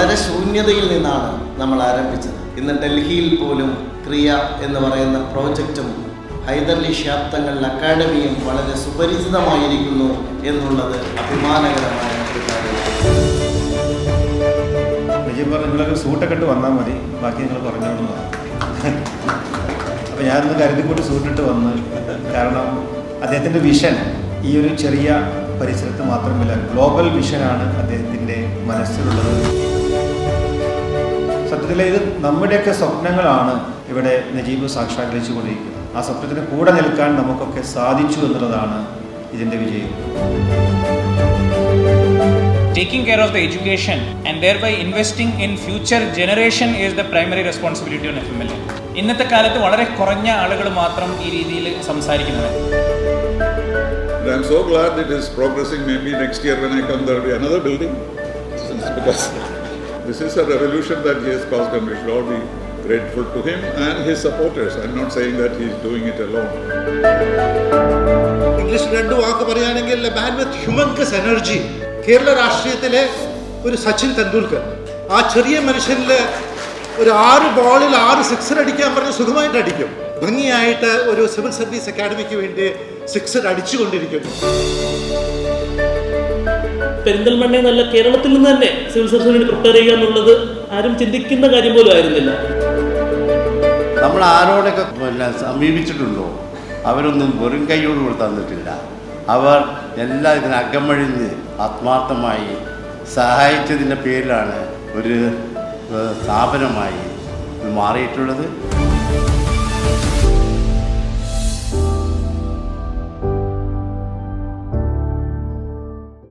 ശൂന്യതയിൽ നിന്നാണ് നമ്മൾ ആരംഭിച്ചത്. ഇന്ന് ഡൽഹിയിൽ പോലും ക്രിയ എന്ന് പറയുന്ന പ്രോജക്റ്റും ഹൈദർലി ശാബ്ദങ്ങൾ അക്കാഡമിയും വളരെ സുപരിചിതമായിരിക്കുന്നു എന്നുള്ളത് അഭിമാനകരമായ കാര്യമാണ്. സൂട്ടൊക്കെ ഇട്ട് വന്നാൽ മതി. ബാക്കി നിങ്ങൾ പറഞ്ഞോളൂ. അപ്പോൾ ഞാനൊന്ന് കരുതിക്കൂട്ടി സൂട്ടിട്ട് വന്ന് കാരണം അദ്ദേഹത്തിന്റെ വിഷൻ ഈ ഒരു ചെറിയ പരിസരത്ത് മാത്രമല്ല ഗ്ലോബൽ വിഷനാണ് അദ്ദേഹത്തിന്റെ മനസ്സിലുള്ളത്. സത്യത്തിൽ ഇത് നമ്മുടെയൊക്കെ സ്വപ്നങ്ങളാണ് ഇവിടെ നജീബ് സാക്ഷാത്കരിച്ചു കൊണ്ടിരിക്കുന്നത് ആ സ്വപ്നത്തിന് കൂടെ നിൽക്കാൻ നമുക്കൊക്കെ സാധിച്ചു എന്നുള്ളതാണ് ഇതിന്റെ വിജയം taking care of the education and thereby investing in future generation is the primary responsibility on FMLA. ഇന്നത്തെ കാലത്ത് വളരെ കുറഞ്ഞ ആളുകൾ മാത്രം ഈ രീതിയിൽ സംസാരിക്കുന്നത് And I'm so glad it is progressing. Maybe next year when I come, there will be another building. Because this is a revolution that he has caused, and we should all be grateful to him and his supporters. I'm not saying that he's doing it alone. ഇംഗ്ലീഷിൽ രണ്ട് വാക്ക് പറയുകയാണെങ്കിൽ man വിത്ത് ഹ്യൂമൻകസ് energy Kerala രാഷ്ട്രീയത്തിലെ ഒരു സച്ചിൻ തെണ്ടുൽക്കർ ആ ചെറിയ മനുഷ്യനിൽ ഒരു ആറ് ബോളിൽ ആറ് സിക്സർ അടിക്കാൻ പറഞ്ഞ് സുഖമായിട്ട് അടിക്കും ഭംഗിയായിട്ട് ഒരു സിവിൽ സർവീസ് അക്കാഡമിക്ക് വേണ്ടി സിക്സർ അടിച്ചുകൊണ്ടിരിക്കുന്നു പെരിന്തൽമണ്ണയിൽ എന്നല്ല കേരളത്തിൽ നിന്ന് തന്നെ സിവിൽ സർവീസിന് വേണ്ടി പ്രിപ്പയർ ചെയ്യുക എന്നുള്ളത് ആരും ചിന്തിക്കുന്ന കാര്യം പോലും ആയിരുന്നില്ല. നമ്മൾ ആരോടൊക്കെ പിന്നെ സമീപിച്ചിട്ടുണ്ടോ? അവരൊന്നും വെറും കൈയോട് കൂടെ തന്നിട്ടില്ല. അവർ എല്ലാ ഇതിന് അകമഴിഞ്ഞ് ആത്മാർത്ഥമായി സഹായിച്ചതിന്റെ പേരിലാണ് ഒരു സ്ഥാപനമായി മാറിയിട്ടുള്ളത്.